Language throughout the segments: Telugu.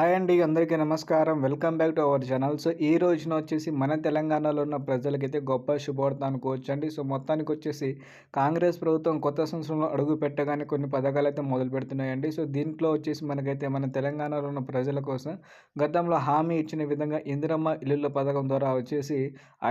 హాయ్ అండి అందరికీ నమస్కారం. Welcome back to our channel. So ఈ రోజున వచ్చేసి మన తెలంగాణలో ఉన్న ప్రజలకైతే గొప్ప శుభవార్త అనుకోవచ్చు అండి సో మొత్తానికి వచ్చేసి కాంగ్రెస్ ప్రభుత్వం కొత్త సంవత్సరంలో అడుగు పెట్టగానే కొన్ని పథకాలు అయితే మొదలు పెడుతున్నాయండి. సో దీంట్లో వచ్చేసి మనకైతే మన తెలంగాణలో ఉన్న ప్రజల కోసం గతంలో హామీ ఇచ్చిన విధంగా ఇందిరమ్మ ఇల్లుల పథకం ద్వారా వచ్చేసి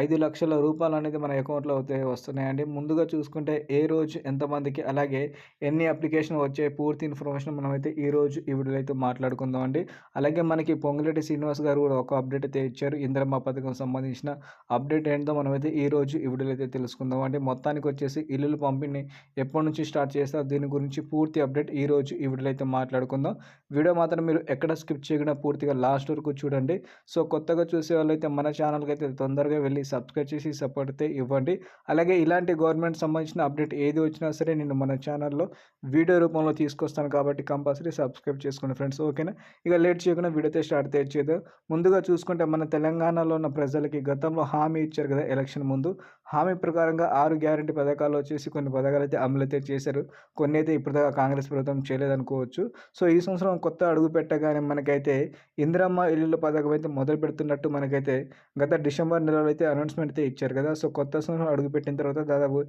ఐదు లక్షల రూపాయలు అనేది మన అకౌంట్లో అయితే వస్తున్నాయండి. ముందుగా చూసుకుంటే ఏ రోజు ఎంతమందికి అలాగే ఎన్ని అప్లికేషన్ వచ్చే పూర్తి ఇన్ఫర్మేషన్ మనమైతే ఈ రోజు ఈ వీడియోలో అయితే మాట్లాడుకుందాం అండి అలాగే మనకి పొంగులేటి శ్రీనివాస్ గారు కూడా ఒక అప్డేట్ అయితే ఇచ్చారు. ఇంద్రమ్మ పథకం సంబంధించిన అప్డేట్ ఏంటో మనమైతే ఈ రోజు ఈ వీడియోలో అయితే తెలుసుకుందాం. అంటే మొత్తానికి వచ్చేసి ఇల్లులు పంపిణీ ఎప్పటి నుంచి స్టార్ట్ చేస్తారు? దీని గురించి పూర్తి అప్డేట్ ఈ రోజు ఈ వీడియోలో అయితే మాట్లాడుకుందాం. వీడియో మాత్రం మీరు ఎక్కడ స్కిప్ చేయకుండా పూర్తిగా లాస్ట్ వరకు చూడండి. సో కొత్తగా చూసే వాళ్ళైతే మన ఛానల్కి అయితే తొందరగా వెళ్ళి సబ్స్క్రైబ్ చేసి సపోర్ట్ అయితే ఇవ్వండి. అలాగే ఇలాంటి గవర్నమెంట్ సంబంధించిన అప్డేట్ ఏది వచ్చినా సరే నేను మన ఛానల్లో వీడియో రూపంలో తీసుకొస్తాను కాబట్టి కంపల్సరీ సబ్స్క్రైబ్ చేసుకోండి ఫ్రెండ్స్. ఓకేనా? ఇక లేట్ చేయకుండా వీడియోతో స్టార్ట్ తెచ్చేది ముందుగా చూసుకుంటే మన తెలంగాణలో ఉన్న ప్రజలకి గతంలో హామీ ఇచ్చారు కదా ఎలక్షన్ ముందు. హామీ ప్రకారంగా ఆరు గ్యారంటీ పథకాలు వచ్చేసి కొన్ని పథకాలు అయితే అమలు అయితే చేశారు. కొన్ని అయితే ఇప్పటిదాకా కాంగ్రెస్ ప్రభుత్వం చేయలేదనుకోవచ్చు సో ఈ సంవత్సరం కొత్త అడుగు పెట్టగానే మనకైతే ఇందిరమ్మ ఇల్లుల పథకం అయితే మొదలు పెడుతున్నట్టు మనకైతే గత డిసెంబర్ నెలలో అయితే అనౌన్స్మెంట్ అయితే ఇచ్చారు కదా. సో కొత్త సంవత్సరం అడుగు పెట్టిన తర్వాత దాదాపు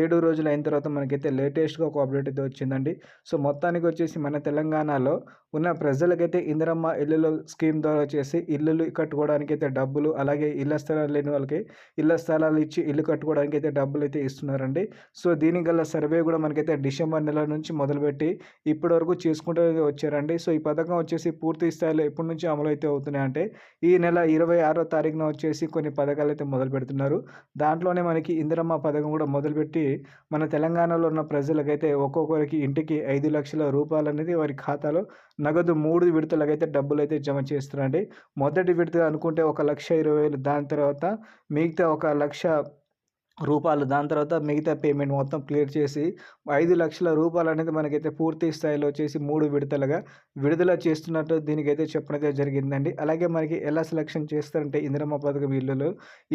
ఏడు రోజులు అయిన తర్వాత మనకైతే లేటెస్ట్గా ఒక అప్డేట్ అయితే వచ్చిందండి. సో మొత్తానికి వచ్చేసి మన తెలంగాణలో ఉన్న ప్రజలకైతే ఇందిరమ్మ ఇల్లుల స్కీమ్ ద్వారా వచ్చేసి ఇల్లులు కట్టుకోవడానికి అయితే డబ్బులు అలాగే ఇళ్ళ స్థలాలు లేని వాళ్ళకి ఇళ్ళ స్థలాలు ఇచ్చి ఇల్లు కట్టుకోవడానికి అయితే డబ్బులు అయితే ఇస్తున్నారండి. సో దీనికల్లా సర్వే కూడా మనకైతే డిసెంబర్ నెల నుంచి మొదలుపెట్టి ఇప్పటి వరకు చేసుకుంటూ వచ్చారండి. సో ఈ పథకం వచ్చేసి పూర్తి స్థాయిలో ఎప్పటి నుంచి అమలు అయితే అవుతున్నాయి అంటే ఈ నెల ఇరవై ఆరో తారీఖున వచ్చేసి కొన్ని పథకాలు అయితే మొదలు పెడుతున్నారు. దాంట్లోనే మనకి ఇందిరమ్మ పథకం కూడా మొదలుపెట్టి మన తెలంగాణలో ఉన్న ప్రజలకైతే ఒక్కొక్కరికి ఇంటికి ఐదు లక్షల రూపాయలు అనేది వారి ఖాతాలో నగదు మూడు విడతలకైతే డబ్బులు అయితే జమ చేస్తున్నారండి మొదటి విడత అనుకుంటే ఒక లక్ష ఇరవై వేలు. దాని తర్వాత మిగతా ఒక లక్ష రూపాయలు. దాని తర్వాత మిగతా పేమెంట్ మొత్తం క్లియర్ చేసి ఐదు లక్షల రూపాయలు అనేది మనకైతే పూర్తి స్థాయిలో వచ్చేసి మూడు విడతలుగా విడుదల చేస్తున్నట్టు దీనికైతే చెప్పడం జరిగిందండి. అలాగే మనకి ఎలా సెలక్షన్ చేస్తారంటే ఇందిరమ్మ పథకం ఇల్లులు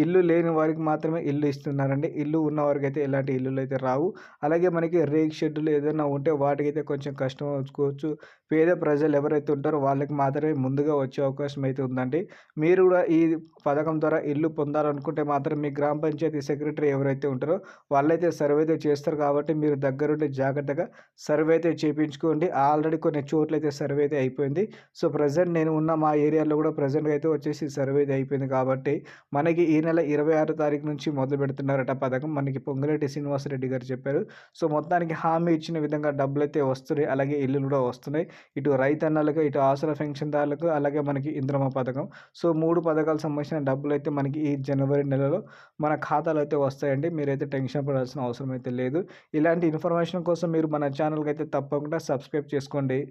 ఇల్లు లేని వారికి మాత్రమే ఇల్లు ఇస్తున్నారండి. ఇల్లు ఉన్న వారికి అయితే ఎలాంటి ఇల్లులు అయితే రావు. అలాగే మనకి రేక్ షెడ్యూల్ ఏదైనా ఉంటే వాటికైతే కొంచెం కష్టం వచ్చుకోవచ్చు పేద ప్రజలు ఎవరైతే ఉంటారో వాళ్ళకి మాత్రమే ముందుగా వచ్చే అవకాశం అయితే ఉందండి. మీరు కూడా ఈ పథకం ద్వారా ఇల్లు పొందాలనుకుంటే మాత్రం మీ గ్రామ పంచాయతీ సెక్రటరీ ఎవరైతే ఉంటారో వాళ్ళైతే సర్వే అయితే చేస్తారు కాబట్టి మీరు దగ్గరుండి జాగ్రత్తగా సర్వే అయితే చేయించుకోండి ఆల్రెడీ కొన్ని చోట్ల అయితే సర్వే అయితే అయిపోయింది. సో ప్రజెంట్ నేను ఉన్న మా ఏరియాలో కూడా ప్రజెంట్గా అయితే వచ్చేసి సర్వే అయితే అయిపోయింది కాబట్టి మనకి ఈ నెల ఇరవై ఆరో తారీఖు నుంచి మొదలు పెడుతున్నారట పథకం. మనకి పొంగులేటి శ్రీనివాసరెడ్డి గారు చెప్పారు. సో మొత్తానికి హామీ ఇచ్చిన విధంగా డబ్బులు అయితే వస్తున్నాయి. అలాగే ఇల్లు కూడా వస్తున్నాయి. ఇటు రైతన్నలకు ఇటు ఆసుల పెన్షన్దారులకు అలాగే మనకి ఇంద్రమ పథకం. సో మూడు పథకాలకు సంబంధించిన డబ్బులు అయితే మనకి ఈ జనవరి నెలలో మన ఖాతాలో అయితే వస్తాయి వస్తాయండి. మీరైతే టెన్షన్ పడాల్సిన అవసరం అయితే లేదు. ఇలాంటి ఇన్ఫర్మేషన్ కోసం మీరు మన ఛానల్కి అయితే తప్పకుండా సబ్స్క్రైబ్ చేసుకోండి.